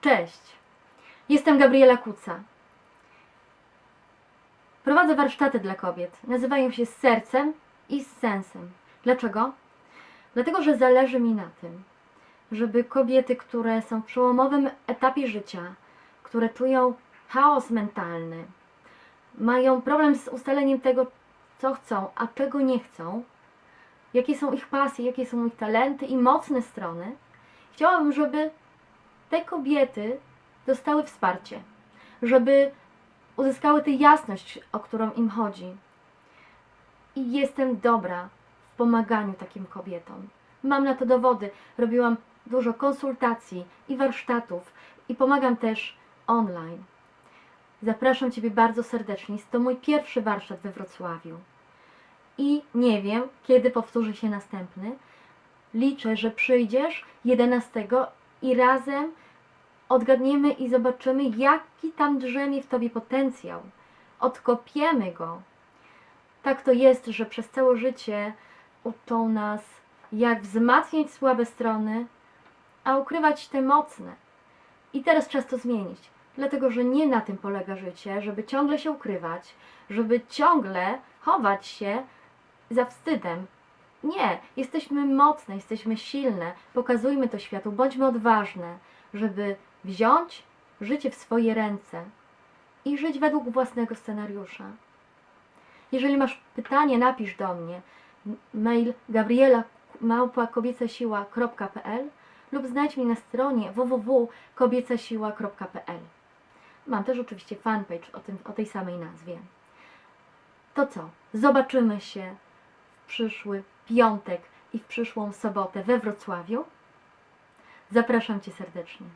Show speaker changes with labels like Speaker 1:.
Speaker 1: Cześć, jestem Gabriela Kuca. Prowadzę warsztaty dla kobiet. Nazywają się z sercem i z sensem. Dlaczego? Dlatego, że zależy mi na tym, żeby kobiety, które są w przełomowym etapie życia, które czują chaos mentalny, mają problem z ustaleniem tego, co chcą, a czego nie chcą, jakie są ich pasje, jakie są ich talenty i mocne strony, chciałabym, żeby te kobiety dostały wsparcie, żeby uzyskały tę jasność, o którą im chodzi. I jestem dobra w pomaganiu takim kobietom. Mam na to dowody. Robiłam dużo konsultacji i warsztatów i pomagam też online. Zapraszam Ciebie bardzo serdecznie. Jest to mój pierwszy warsztat we Wrocławiu. I nie wiem, kiedy powtórzy się następny. Liczę, że przyjdziesz 11 i razem odgadniemy i zobaczymy, jaki tam drzemie w Tobie potencjał. Odkopiemy go. Tak to jest, że przez całe życie uczą nas, jak wzmacniać słabe strony, a ukrywać te mocne. I teraz czas to zmienić, dlatego że nie na tym polega życie, żeby ciągle się ukrywać, żeby ciągle chować się za wstydem. Nie, jesteśmy mocne, jesteśmy silne, pokazujmy to światu, bądźmy odważne, żeby wziąć życie w swoje ręce i żyć według własnego scenariusza. Jeżeli masz pytanie, napisz do mnie mail gabriela.kobiecasiła.pl lub znajdź mnie na stronie www.kobiecasiła.pl Mam też oczywiście fanpage o, tym, o tej samej nazwie. To co? Zobaczymy się w przyszły piątek i w przyszłą sobotę we Wrocławiu. Zapraszam Cię serdecznie.